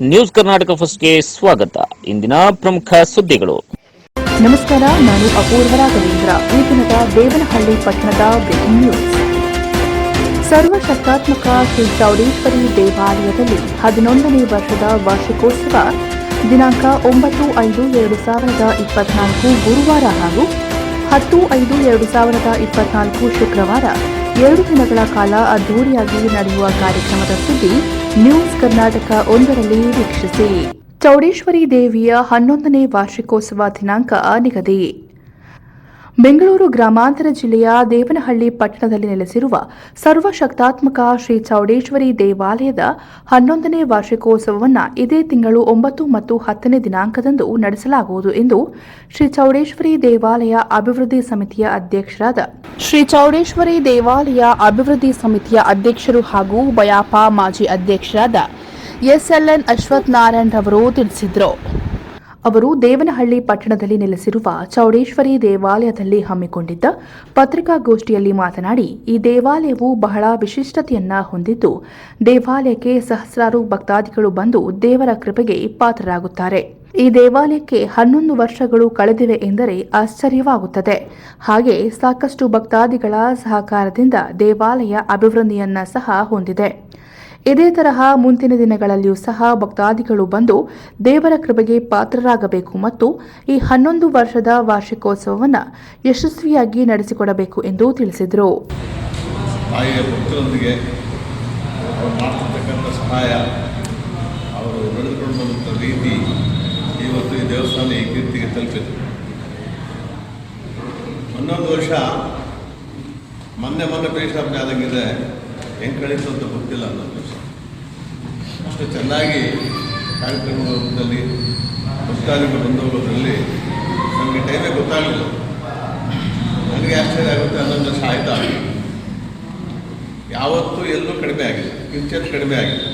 News Karnataka ಫಸ್ಟ್ಗೆ ಸ್ವಾಗತ. ಇಂದಿನ ಪ್ರಮುಖ ಸುದ್ದಿಗಳು. ನಮಸ್ಕಾರ, ನಾನು ಅಪೂರ್ವ ರಾಘವೇಂದ್ರ. ಈ ದಿನದ ದೇವನಹಳ್ಳಿ ಪಟ್ಟಣದ ಬ್ರೇಕಿಂಗ್ ನ್ಯೂಸ್ ಸರ್ವಶಕ್ತಾತ್ಮಕ ಶ್ರೀ ಚೌಡೇಶ್ವರಿ ದೇವಾಲಯದಲ್ಲಿ ಹದಿನೊಂದನೇ ವರ್ಷದ ವಾರ್ಷಿಕೋತ್ಸವ. ದಿನಾಂಕ ಒಂಬತ್ತು ಐದು ಎರಡು ಸಾವಿರದ ಇಪ್ಪತ್ನಾಲ್ಕು ಗುರುವಾರ ಹಾಗೂ ಹತ್ತು ಐದು ಎರಡು ಸಾವಿರದ ಇಪ್ಪತ್ನಾಲ್ಕು ಶುಕ್ರವಾರ ಎರಡು ದಿನಗಳ ಕಾಲ ಅದ್ದೂರಿಯಾಗಿ ನಡೆಯುವ ಕಾರ್ಯಕ್ರಮದ ಸುದ್ದಿ ನ್ಯೂಸ್ ಕರ್ನಾಟಕ ಒಂದರಲ್ಲಿ ವೀಕ್ಷಿಸಿ. ಚೌಡೇಶ್ವರಿ ದೇವಿಯ ಹನ್ನೊಂದನೇ ವಾರ್ಷಿಕೋತ್ಸವ ದಿನಾಂಕ ನಿಗದಿ. ಬೆಂಗಳೂರು ಗ್ರಾಮಾಂತರ ಜಿಲ್ಲೆಯ ದೇವನಹಳ್ಳಿ ಪಟ್ಟಣದಲ್ಲಿ ನೆಲೆಸಿರುವ ಸರ್ವಶಕ್ತಾತ್ಮಕ ಶ್ರೀ ಚೌಡೇಶ್ವರಿ ದೇವಾಲಯದ ಹನ್ನೊಂದನೇ ವಾರ್ಷಿಕೋತ್ಸವವನ್ನು ಇದೇ ತಿಂಗಳು ಒಂಬತ್ತು ಮತ್ತು ಹತ್ತನೇ ದಿನಾಂಕದಂದು ನಡೆಸಲಾಗುವುದು ಎಂದು ಶ್ರೀ ಚೌಡೇಶ್ವರಿ ದೇವಾಲಯ ಅಭಿವೃದ್ಧಿ ಸಮಿತಿಯ ಅಧ್ಯಕ್ಷರಾದ ಶ್ರೀ ಚೌಡೇಶ್ವರಿ ದೇವಾಲಯ ಅಭಿವೃದ್ಧಿ ಸಮಿತಿಯ ಅಧ್ಯಕ್ಷರು ಹಾಗೂ ಬಯಾಪ ಮಾಜಿ ಅಧ್ಯಕ್ಷರಾದ ಎಸ್ಎಲ್ಎನ್ ಅಶ್ವಥ್ ನಾರಾಯಣ್ ರವರು ತಿಳಿಸಿದರು. ಅವರು ದೇವನಹಳ್ಳಿ ಪಟ್ಟಣದಲ್ಲಿ ನೆಲೆಸಿರುವ ಚೌಡೇಶ್ವರಿ ದೇವಾಲಯದಲ್ಲಿ ಹಮ್ಮಿಕೊಂಡಿದ್ದ ಪತ್ರಿಕಾಗೋಷ್ಠಿಯಲ್ಲಿ ಮಾತನಾಡಿ, ಈ ದೇವಾಲಯವು ಬಹಳ ವಿಶಿಷ್ಟತೆಯನ್ನ ಹೊಂದಿದ್ದು, ದೇವಾಲಯಕ್ಕೆ ಸಹಸ್ರಾರು ಭಕ್ತಾದಿಗಳು ಬಂದು ದೇವರ ಕೃಪೆಗೆ ಪಾತ್ರರಾಗುತ್ತಾರೆ. ಈ ದೇವಾಲಯಕ್ಕೆ ಹನ್ನೊಂದು ವರ್ಷಗಳು ಕಳೆದಿವೆ ಎಂದರೆ ಆಶ್ಚರ್ಯವಾಗುತ್ತದೆ. ಹಾಗೆ ಸಾಕಷ್ಟು ಭಕ್ತಾದಿಗಳ ಸಹಕಾರದಿಂದ ದೇವಾಲಯ ಅಭಿವೃದ್ಧಿಯನ್ನ ಸಹ ಹೊಂದಿದೆ. ಇದೇ ತರಹ ಮುಂದಿನ ದಿನಗಳಲ್ಲಿಯೂ ಸಹ ಭಕ್ತಾದಿಗಳು ಬಂದು ದೇವರ ಕೃಪೆಗೆ ಪಾತ್ರರಾಗಬೇಕು ಮತ್ತು ಈ ಹನ್ನೊಂದು ವರ್ಷದ ವಾರ್ಷಿಕೋತ್ಸವವನ್ನು ಯಶಸ್ವಿಯಾಗಿ ನಡೆಸಿಕೊಡಬೇಕು ಎಂದು ತಿಳಿಸಿದರು. ಅವರು ರೀತಿ ಈ ಕೀರ್ತಿಗೆ ತಲುಪಿದೆ ಹನ್ನೊಂದು ವರ್ಷ ಮೊನ್ನೆ ಮೊನ್ನೆ ಪೇಶಾಪ್ ಆದಂಗಿದೆ, ಹೆಂಗೆ ಕಳೀತು ಅಂತ ಗೊತ್ತಿಲ್ಲ ಹನ್ನೊಂದು ವರ್ಷ ಅಷ್ಟು ಚೆನ್ನಾಗಿ ಕಾರ್ಯಕ್ರಮಗಳ ರೂಪದಲ್ಲಿ ಭಕ್ತಾದಿಗಳು ಬಂದು ಹೋಗೋದ್ರಲ್ಲಿ ನಮಗೆ ಟೈಮೇ ಗೊತ್ತಾಗಲಿಲ್ಲ. ನನಗೆ ಆಶ್ಚರ್ಯ ಆಗುತ್ತೆ ಹನ್ನೊಂದು ವರ್ಷ ಆಯ್ತಾ? ಯಾವತ್ತೂ ಎಲ್ಲೂ ಕಡಿಮೆ ಆಗಿಲ್ಲ ಕಿಂಚನ್ ಕಡಿಮೆ ಆಗಿಲ್ಲ.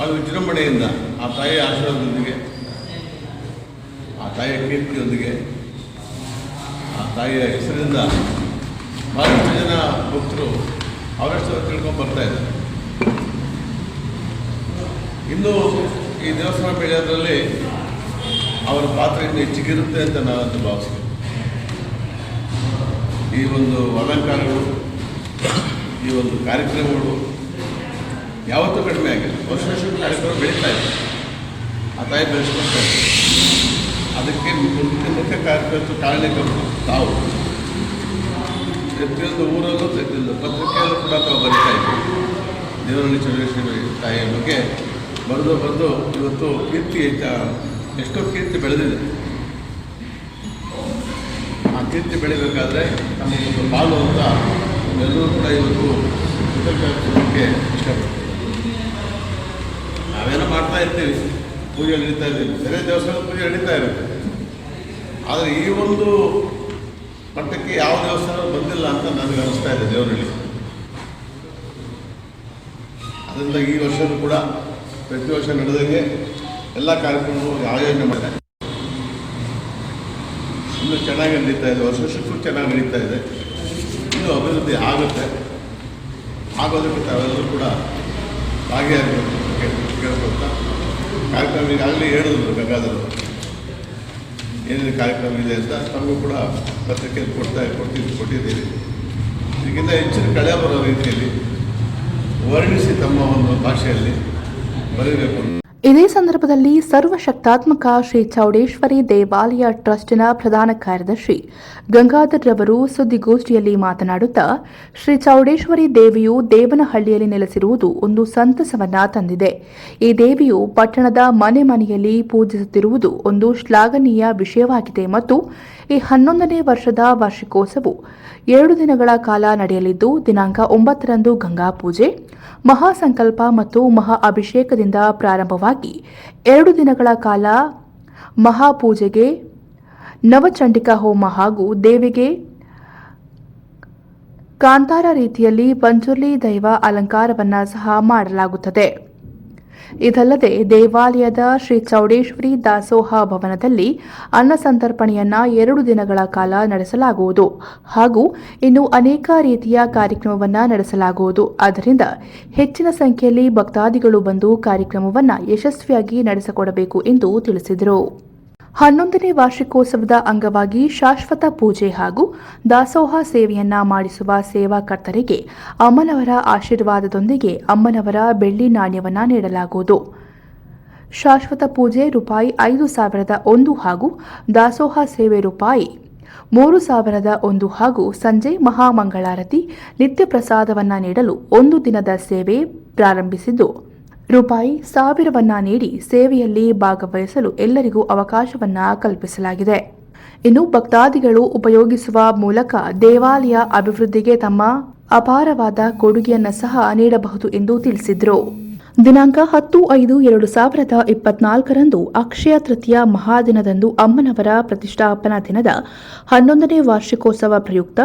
ಅದು ವಿಜೃಂಭಣೆಯಿಂದ ಆ ತಾಯಿಯ ಆಶೀರ್ವಾದದೊಂದಿಗೆ ತಾಯಿಯ ಕೀರ್ತಿಯೊಂದಿಗೆ ಆ ತಾಯಿಯ ಹೆಸರಿಂದ ಬಹಳಷ್ಟು ಜನ ಭಕ್ತರು ಅವರಷ್ಟು ತಿಳ್ಕೊಂಡು ಬರ್ತಾ ಇದ್ದಾರೆ. ಇನ್ನು ಈ ದೇವಸ್ಥಾನ ಬೆಳೆಯೋದ್ರಲ್ಲಿ ಅವರ ಪಾತ್ರ ಇನ್ನು ಹೆಚ್ಚಿಗಿರುತ್ತೆ ಅಂತ ನಾನಂತೂ ಭಾವಿಸ್ತೀನಿ. ಈ ಒಂದು ಅಲಂಕಾರಗಳು, ಈ ಒಂದು ಕಾರ್ಯಕ್ರಮಗಳು ಯಾವತ್ತೂ ಕಡಿಮೆ ಆಗಿಲ್ಲ. ವರ್ಷ ವರ್ಷಕ್ಕೂ ಕಾರ್ಯಕ್ರಮ ಬೆಳೀತಾ ಇದೆ. ಆ ತಾಯಿ ಬೆಳೆಸ್ಕೊಳ್ತಾ ಇದೆ ಅದಕ್ಕೆ ಮುಖ್ಯ ಕಾರ್ಯಕರ್ತರು ಕಾರಣಕರ್ತರು ತಾವು. ಪ್ರತಿಯೊಂದು ಊರಲ್ಲೂ ಪ್ರತಿಯೊಂದು ಪತ್ರಿಕೆಯಲ್ಲೂ ಕೂಡ ತಾವು ಬರೀತಾ ಇದ್ದರು ದೇವರಲ್ಲಿ ಚಂದ್ರೇಶ್ವರಿ ತಾಯಿಯ ಬಗ್ಗೆ ಬರೆದು ಬಂದು ಇವತ್ತು ಕೀರ್ತಿ ಎಷ್ಟೋ ಕೀರ್ತಿ ಬೆಳೆದಿದೆ. ಆ ಕೀರ್ತಿ ಬೆಳಿಬೇಕಾದ್ರೆ ನಮಗೊಂದು ಪಾಲು ಅಂತ ಎಲ್ಲರೂ ಕೂಡ ಇವತ್ತು ಕೃತಜ್ಞತೆ ಇಷ್ಟಪಡ್ತೀವಿ ನಾವೇನೋ ಮಾಡ್ತಾ ಇರ್ತೀವಿ, ಪೂಜೆ ನಡೀತಾ ಇದ್ದೀವಿ ಬೇರೆ ದೇವಸ್ಥಾನದ ಪೂಜೆ ನಡೀತಾ ಇರುತ್ತೆ. ಆದರೆ ಈ ಒಂದು ಮಟ್ಟಕ್ಕೆ ಯಾವ ದೇವಸ್ಥಾನ ಬಂದಿಲ್ಲ ಅಂತ ನನಗೆ ಅನಿಸ್ತಾ ಇದೆ ದೇವರಲ್ಲಿ ಅದರಿಂದ ಈ ವರ್ಷವೂ ಕೂಡ ಪ್ರತಿ ವರ್ಷ ನಡೆದಂಗೆ ಎಲ್ಲ ಕಾರ್ಯಕ್ರಮಗಳು ಆಯೋಜನೆ ಮಾಡಿದೆ ಇನ್ನೂ ಚೆನ್ನಾಗಿ ನಡೀತಾ ಇದೆ, ವರ್ಷ ವರ್ಷಕ್ಕೂ ಚೆನ್ನಾಗಿ ನಡೀತಾ ಇದೆ. ಇನ್ನೂ ಅಭಿವೃದ್ಧಿ ಆಗುತ್ತೆ. ಆಗೋದಕ್ಕೆ ತಾವೆಲ್ಲರೂ ಕೂಡ ಭಾಗಿಯಾಗಬೇಕು ಕೇಳ್ಕೊಳ್ತಾ ಕಾರ್ಯಕ್ರಮ ಈಗಾಗಲೇ ಹೇಳಿದ್ರು ಗಂಗಾಧರ್ ಏನೇನು ಕಾರ್ಯಕ್ರಮ ಇದೆ ಅಂತ ನಮಗೂ ಕೂಡ ಪತ್ರಿಕೆಯಲ್ಲಿ ಕೊಡ್ತಾ ಕೊಟ್ಟಿದ್ದು ಕೊಟ್ಟಿದ್ದೀವಿ ಇದಕ್ಕಿಂತ ಹೆಚ್ಚಿನ ಕಳೆ ಬರೋ ರೀತಿಯಲ್ಲಿ ವರ್ಣಿಸಿ ತಮ್ಮ ಒಂದು ಭಾಷೆಯಲ್ಲಿ ಬರೀಬೇಕು ಇದೇ ಸಂದರ್ಭದಲ್ಲಿ ಸರ್ವಶಕ್ತಾತ್ಮಕ ಶ್ರೀ ಚೌಡೇಶ್ವರಿ ದೇವಾಲಯ ಟ್ರಸ್ಟ್ನ ಪ್ರಧಾನ ಕಾರ್ಯದರ್ಶಿ ಗಂಗಾಧರ್ ರವರು ಸುದ್ದಿಗೋಷ್ಠಿಯಲ್ಲಿ ಮಾತನಾಡುತ್ತಾ, ಶ್ರೀ ಚೌಡೇಶ್ವರಿ ದೇವಿಯು ದೇವನಹಳ್ಳಿಯಲ್ಲಿ ನೆಲೆಸಿರುವುದು ಒಂದು ಸಂತಸವನ್ನ ತಂದಿದೆ. ಈ ದೇವಿಯು ಪಟ್ಟಣದ ಮನೆ ಮನೆಯಲ್ಲಿ ಪೂಜಿಸುತ್ತಿರುವುದು ಒಂದು ಶ್ಲಾಘನೀಯ ವಿಷಯವಾಗಿದೆ ಮತ್ತು ಈ ಹನ್ನೊಂದನೇ ವರ್ಷದ ವಾರ್ಷಿಕೋತ್ಸವವು ಎರಡು ದಿನಗಳ ಕಾಲ ನಡೆಯಲಿದ್ದು, ದಿನಾಂಕ ಒಂಬತ್ತರಂದು ಗಂಗಾ ಪೂಜೆ, ಮಹಾಸಂಕಲ್ಪ ಮತ್ತು ಮಹಾ ಅಭಿಷೇಕದಿಂದ ಪ್ರಾರಂಭವಾಗಿ ಎರಡು ದಿನಗಳ ಕಾಲ ಮಹಾಪೂಜೆಗೆ ನವಚಂಡಿಕಾ ಹೋಮ ಹಾಗೂ ದೇವಿಗೆ ಕಾಂತಾರ ರೀತಿಯಲ್ಲಿ ಪಂಚುರ್ಲಿ ದೈವ ಅಲಂಕಾರವನ್ನ ಸಹ ಮಾಡಲಾಗುತ್ತದೆ. ಇದಲ್ಲದೆ ದೇವಾಲಯದ ಶ್ರೀ ಚೌಡೇಶ್ವರಿ ದಾಸೋಹ ಭವನದಲ್ಲಿ ಅನ್ನ ಸಂತರ್ಪಣೆಯನ್ನ ಎರಡು ದಿನಗಳ ಕಾಲ ನಡೆಸಲಾಗುವುದು. ಹಾಗೂ ಇನ್ನು ಅನೇಕ ರೀತಿಯ ಕಾರ್ಯಕ್ರಮವನ್ನು ನಡೆಸಲಾಗುವುದು. ಆದ್ದರಿಂದ ಹೆಚ್ಚಿನ ಸಂಖ್ಯೆಯಲ್ಲಿ ಭಕ್ತಾದಿಗಳು ಬಂದು ಕಾರ್ಯಕ್ರಮವನ್ನು ಯಶಸ್ವಿಯಾಗಿ ನಡೆಸಿಕೊಡಬೇಕು ಎಂದು ತಿಳಿಸಿದರು. ಹನ್ನೊಂದನೇ ವಾರ್ಷಿಕೋತ್ಸವದ ಅಂಗವಾಗಿ ಶಾಶ್ವತ ಪೂಜೆ ಹಾಗೂ ದಾಸೋಹ ಸೇವೆಯನ್ನ ಮಾಡಿಸುವ ಸೇವಾಕರ್ತರಿಗೆ ಅಮ್ಮನವರ ಆಶೀರ್ವಾದದೊಂದಿಗೆ ಅಮ್ಮನವರ ಬೆಳ್ಳಿ ನಾಣ್ಯವನ್ನು ನೀಡಲಾಗುವುದು. ಶಾಶ್ವತ ಪೂಜೆ ರೂಪಾಯಿ ಐದು ಸಾವಿರದ ಒಂದು ಹಾಗೂ ದಾಸೋಹ ಸೇವೆ ರೂಪಾಯಿ ಮೂರು ಸಾವಿರದ ಒಂದು ಹಾಗೂ ಸಂಜೆ ಮಹಾಮಂಗಳಾರತಿ ನಿತ್ಯ ಪ್ರಸಾದವನ್ನು ನೀಡಲು ಒಂದು ದಿನದ ಸೇವೆ ಪ್ರಾರಂಭಿಸಿದ್ದು. ರೂಪಾಯಿ ಸಾವಿರವನ್ನ ನೀಡಿ ಸೇವೆಯಲ್ಲಿ ಭಾಗವಹಿಸಲು ಎಲ್ಲರಿಗೂ ಅವಕಾಶವನ್ನ ಕಲ್ಪಿಸಲಾಗಿದೆ. ಇನ್ನು ಭಕ್ತಾದಿಗಳು ಉಪಯೋಗಿಸುವ ಮೂಲಕ ದೇವಾಲಯ ಅಭಿವೃದ್ಧಿಗೆ ತಮ್ಮ ಅಪಾರವಾದ ಕೊಡುಗೆಯನ್ನ ಸಹ ನೀಡಬಹುದು ಎಂದು ತಿಳಿಸಿದರು. ದಿನಾಂಕ ಹತ್ತು ಐದು ಎರಡು ಸಾವಿರದ ಇಪ್ಪತ್ನಾಲ್ಕರಂದು ಅಕ್ಷಯ ತೃತೀಯ ಮಹಾದಿನದಂದು ಅಮ್ಮನವರ ಪ್ರತಿಷ್ಠಾಪನಾ ದಿನದ ಹನ್ನೊಂದನೇ ವಾರ್ಷಿಕೋತ್ಸವ ಪ್ರಯುಕ್ತ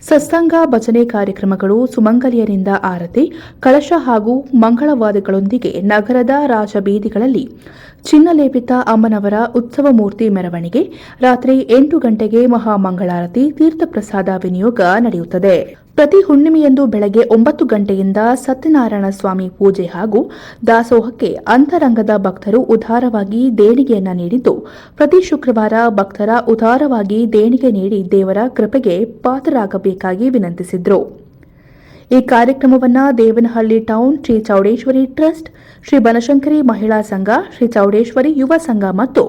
ಸತ್ಸಂಗ ಭಜನೆ ಕಾರ್ಯಕ್ರಮಗಳು ಸುಮಂಗಲಿಯರಿಂದ ಆರತಿ, ಕಳಶ ಹಾಗೂ ಮಂಗಳವಾದಿಗಳೊಂದಿಗೆ ನಗರದ ರಾಜಬೀದಿಗಳಲ್ಲಿ ಚಿನ್ನಲೇಪಿತ ಅಮ್ಮನವರ ಉತ್ಸವ ಮೂರ್ತಿ ಮೆರವಣಿಗೆ, ರಾತ್ರಿ ಎಂಟು ಗಂಟೆಗೆ ಮಹಾಮಂಗಳಾರತಿ ತೀರ್ಥಪ್ರಸಾದ ವಿನಿಯೋಗ ನಡೆಯುತ್ತದೆ. ಪ್ರತಿ ಹುಣ್ಣಿಮೆಯಂದು ಬೆಳಗ್ಗೆ ಒಂಬತ್ತು ಗಂಟೆಯಿಂದ ಸತ್ಯನಾರಾಯಣ ಸ್ವಾಮಿ ಪೂಜೆ ಹಾಗೂ ದಾಸೋಹಕ್ಕೆ ಅಂತರಂಗದ ಭಕ್ತರು ಉದಾರವಾಗಿ ದೇಣಿಗೆಯನ್ನ ನೀಡಿದ್ದು, ಪ್ರತಿ ಶುಕ್ರವಾರ ಭಕ್ತರ ಉದಾರವಾಗಿ ದೇಣಿಗೆ ನೀಡಿ ದೇವರ ಕೃಪೆಗೆ ಪಾತ್ರರಾಗಬೇಕಾಗಿ ವಿನಂತಿಸಿದ್ರು. ಈ ಕಾರ್ಯಕ್ರಮವನ್ನು ದೇವನಹಳ್ಳಿ ಟೌನ್ ಶ್ರೀ ಚೌಡೇಶ್ವರಿ ಟ್ರಸ್ಟ್, ಶ್ರೀ ಬನಶಂಕರಿ ಮಹಿಳಾ ಸಂಘ, ಶ್ರೀ ಚೌಡೇಶ್ವರಿ ಯುವ ಸಂಘ ಮತ್ತು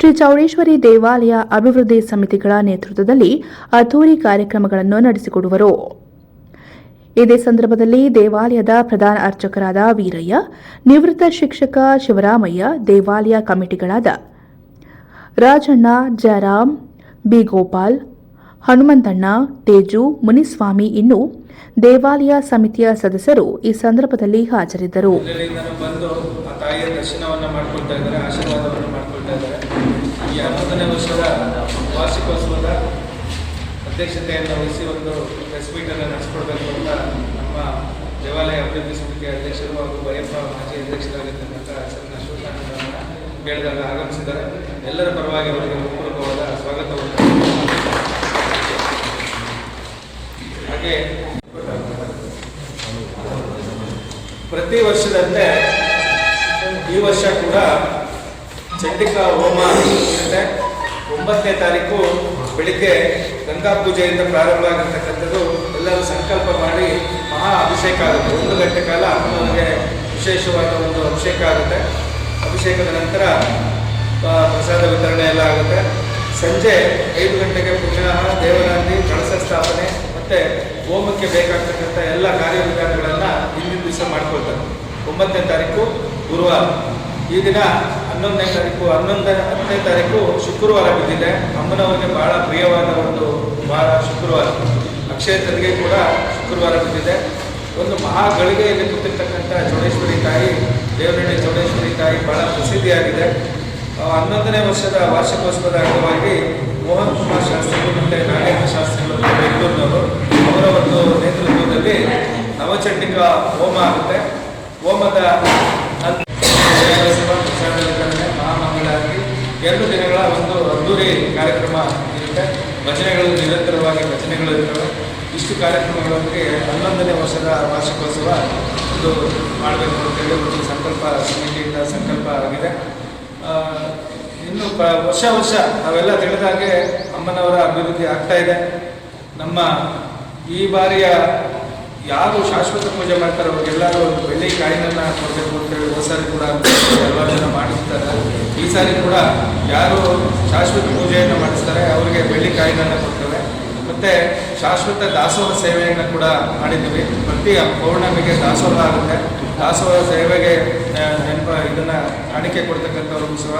ಶ್ರೀ ಚೌಡೇಶ್ವರಿ ದೇವಾಲಯ ಅಭಿವೃದ್ಧಿ ಸಮಿತಿಗಳ ನೇತೃತ್ವದಲ್ಲಿ ಅದ್ದೂರಿ ಕಾರ್ಯಕ್ರಮಗಳನ್ನು ನಡೆಸಿಕೊಡುವರು. ಇದೇ ಸಂದರ್ಭದಲ್ಲಿ ದೇವಾಲಯದ ಪ್ರಧಾನ ಅರ್ಚಕರಾದ ವೀರಯ್ಯ, ನಿವೃತ್ತ ಶಿಕ್ಷಕ ಶಿವರಾಮಯ್ಯ, ದೇವಾಲಯ ಕಮಿಟಿಗಳಾದ ರಾಜಣ್ಣ, ಜಯರಾಮ್ ಬಿ ಗೋಪಾಲ್ ಹನುಮಂತಣ್ಣ, ತೇಜು, ಮುನಿಸ್ವಾಮಿ ಇನ್ನು ದೇವಾಲಯ ಸಮಿತಿಯ ಸದಸ್ಯರು ಈ ಸಂದರ್ಭದಲ್ಲಿ ಹಾಜರಿದ್ದರು ಎಲ್ಲೆಲ್ಲಿಂದನೂ ಬಂದು ಆ ತಾಯಿಯ ದರ್ಶನವನ್ನು ಮಾಡ್ಕೊಳ್ತಾ ಇದ್ದಾರೆ ಆಶೀರ್ವಾದವನ್ನು ಮಾಡ್ಕೊಳ್ತಾ ಇದ್ದಾರೆ ಹನ್ನೊಂದನೇ ವರ್ಷದ ವಾರ್ಷಿಕೋತ್ಸವದ ಅಧ್ಯಕ್ಷತೆಯನ್ನು ವಹಿಸಿ ಒಂದು ಪ್ರೆಸ್ ಅನ್ನು ನಡೆಸ್ಕೊಡ್ಬೇಕು ಅಂತ ನಮ್ಮ ದೇವಾಲಯ ಅಭಿವೃದ್ಧಿ ಸಮಿತಿಯ ಅಧ್ಯಕ್ಷರು ಹಾಗೂ ಬಯಪ್ಪ ಮಾಜಿ ಅಧ್ಯಕ್ಷರಾಗಿರ್ತಕ್ಕಂಥ ಸಣ್ಣ ಶಿವಶಾನಂದರನ್ನ ಕೇಳಿದಾಗ ಆಗಮಿಸಿದ್ದಾರೆ. ಎಲ್ಲರ ಪರವಾಗಿ ಅವರಿಗೆ ಪೂರ್ವಕವಾದ ಸ್ವಾಗತವನ್ನು ಹಾಗೆ ಪ್ರತಿ ವರ್ಷದಂತೆ ಈ ವರ್ಷ ಕೂಡ ಚಂಡಿಕಾ ಹೋಮ ಇರುತ್ತೆ ಒಂಬತ್ತನೇ ತಾರೀಕು ಬೆಳಿಗ್ಗೆ ಗಂಗಾ ಪೂಜೆಯಿಂದ ಪ್ರಾರಂಭ ಆಗಿರ್ತಕ್ಕಂಥದ್ದು ಎಲ್ಲರೂ ಸಂಕಲ್ಪ ಮಾಡಿ ಮಹಾ ಅಭಿಷೇಕ ಆಗುತ್ತೆ. ಒಂದು ಗಂಟೆ ಕಾಲ ಅಮ್ಮನವರಿಗೆ ವಿಶೇಷವಾದ ಒಂದು ಅಭಿಷೇಕ ಆಗುತ್ತೆ. ಅಭಿಷೇಕದ ನಂತರ ಪ್ರಸಾದ ವಿತರಣೆ ಎಲ್ಲ ಆಗುತ್ತೆ. ಸಂಜೆ ಐದು ಗಂಟೆಗೆ ಪುನಃ ದೇವರಾಂತಿ ಕಳಸ ಸ್ಥಾಪನೆ ಮತ್ತು ಹೋಮಕ್ಕೆ ಬೇಕಾಗ್ತಕ್ಕಂಥ ಎಲ್ಲ ಕಾರ್ಯವಿಧಾನಗಳನ್ನು ಹಿಂದಿನ ದಿವಸ ಮಾಡ್ಕೊಳ್ತಾರೆ. ಒಂಬತ್ತನೇ ತಾರೀಕು ಗುರುವಾರ. ಈ ದಿನ ಹನ್ನೊಂದನೇ ತಾರೀಕು, ಹನ್ನೊಂದನೇ, ಹತ್ತನೇ ತಾರೀಕು ಶುಕ್ರವಾರ ಬಿದ್ದಿದೆ. ಅಮ್ಮನವರಿಗೆ ಬಹಳ ಪ್ರಿಯವಾದ ಒಂದು ವಾರ ಶುಕ್ರವಾರ. ಅಕ್ಷಯ ತರಿಗೆ ಕೂಡ ಶುಕ್ರವಾರ ಬಿದ್ದಿದೆ. ಒಂದು ಮಹಾ ಗಳಿಗೆಯಲ್ಲಿ ಕೂತಿರ್ತಕ್ಕಂಥ ಚೌಡೇಶ್ವರಿ ತಾಯಿ ದೇವರಹಳ್ಳಿ ಚೌಡೇಶ್ವರಿ ತಾಯಿ ಬಹಳ ಪ್ರಸಿದ್ಧಿಯಾಗಿದೆ. ಹನ್ನೊಂದನೇ ವರ್ಷದ ವಾರ್ಷಿಕೋತ್ಸವದ ಅಂಗವಾಗಿ ಮೋಹನ್ ಕುಮಾರ್ ಶಾಸ್ತ್ರಿಗಳು ಮತ್ತು ನಾಗೇಂದ್ರ ಶಾಸ್ತ್ರಿಗಳು ಬೆಂಗಳೂರಿನವರು ಅವರ ಒಂದು ನೇತೃತ್ವದಲ್ಲಿ ನವಚಂಡಿಕ ಹೋಮ ಆಗುತ್ತೆ. ಹೋಮದ ನಂತರ ದೇವೋತ್ಸವ, ಪ್ರಸಾದ ವಿತರಣೆ ಮಹಾಮಂಗಳಾರತಿ ಎರಡು ದಿನಗಳ ಒಂದು ಅದ್ದೂರಿ ಕಾರ್ಯಕ್ರಮ ಇರುತ್ತೆ. ಭಜನೆಗಳು ನಿರಂತರವಾಗಿ ಭಜನೆಗಳು ಇರ್ತವೆ. ಇಷ್ಟು ಕಾರ್ಯಕ್ರಮಗಳೊಂದಿಗೆ ಹನ್ನೊಂದನೇ ವರ್ಷದ ವಾರ್ಷಿಕೋತ್ಸವ ಇದು ಮಾಡಬೇಕು ಅಂತೇಳಿ ಒಂದು ಸಂಕಲ್ಪ ಸಮಿತಿಯಿಂದ ಸಂಕಲ್ಪ ಆಗಿದೆ. ಇನ್ನು ವರ್ಷ ವರ್ಷ ನಾವೆಲ್ಲ ತಿಳಿದಾಗೆ ಅಮ್ಮನವರ ಅಭಿವೃದ್ಧಿ ಆಗ್ತಾ ಇದೆ. ನಮ್ಮ ಈ ಬಾರಿಯ ಯಾರು ಶಾಶ್ವತ ಪೂಜೆ ಮಾಡ್ತಾರೆ ಅವ್ರಿಗೆಲ್ಲರೂ ಒಂದು ಬೆಳ್ಳಿ ಕಾಯಿನನ್ನು ಕೊಡಬೇಕು ಅಂತೇಳಿ ಹೋದ ಸಾರಿ ಕೂಡ ಹಲವಾರು ಜನ ಮಾಡಿಸ್ತಾರೆ ಈ ಸಾರಿ ಕೂಡ ಯಾರು ಶಾಶ್ವತ ಪೂಜೆಯನ್ನು ಮಾಡಿಸ್ತಾರೆ, ಅವರಿಗೆ ಬೆಳ್ಳಿ ಕಾಯಿಗಳನ್ನು ಕೊಡ್ತೇವೆ. ಮತ್ತೆ ಶಾಶ್ವತ ದಾಸೋಹ ಸೇವೆಯನ್ನು ಕೂಡ ಮಾಡಿದ್ದೀವಿ. ಪ್ರತಿ ಪೌರ್ಣಮಿಗೆ ದಾಸೋಹ ಆಗುತ್ತೆ. ದಾಸೋಹ ಸೇವೆಗೆ ನೆನಪು ಇದನ್ನ ಕಾಣಿಕೆ ಕೊಡ್ತಕ್ಕಂಥವ್ರಿಗೂ ಸಹ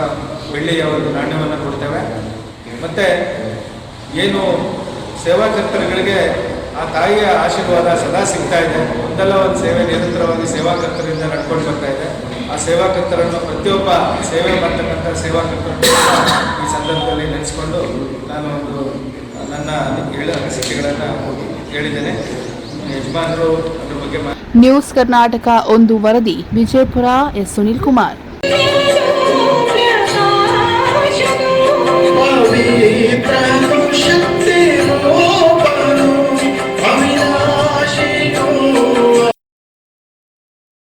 ಬೆಳ್ಳಿಯ ಒಂದು ನಾಣ್ಯವನ್ನು ಕೊಡ್ತೇವೆ. ಮತ್ತೆ ಏನು ಸೇವಾಕರ್ತರುಗಳಿಗೆ ಆ ತಾಯಿಯ ಆಶೀರ್ವಾದ ಸದಾ ಸಿಗ್ತಾ ಇದೆ. ಒಂದಲ್ಲ ಒಂದು ಸೇವೆ ನಿರಂತರವಾಗಿ ಸೇವಾಕರ್ತರಿಂದ ನಡ್ಕೊಂಡು ಬರ್ತಾ ಇದೆ. ಆ ಸೇವಾಕರ್ತರನ್ನು ಪ್ರತಿಯೊಬ್ಬ ಸೇವೆ ಮಾಡ್ತಕ್ಕಂಥ ಸೇವಾಕರ್ತರನ್ನು ಈ ಸಂದರ್ಭದಲ್ಲಿ ನೆನೆಸ್ಕೊಂಡು ನಾನು ಒಂದು, ನನ್ನ ಹೇಳ ಅನಿಸಿಕೆಗಳನ್ನು ಹೇಳಿದ್ದೇನೆ. ಯಜಮಾನರು ಅದ್ರ ಬಗ್ಗೆ ನ್ಯೂಸ್ ಕರ್ನಾಟಕ ಒಂದು ವರದಿ, ವಿಜಯಪುರ ಎಸ್ ಸುನಿಲ್ ಕುಮಾರ್.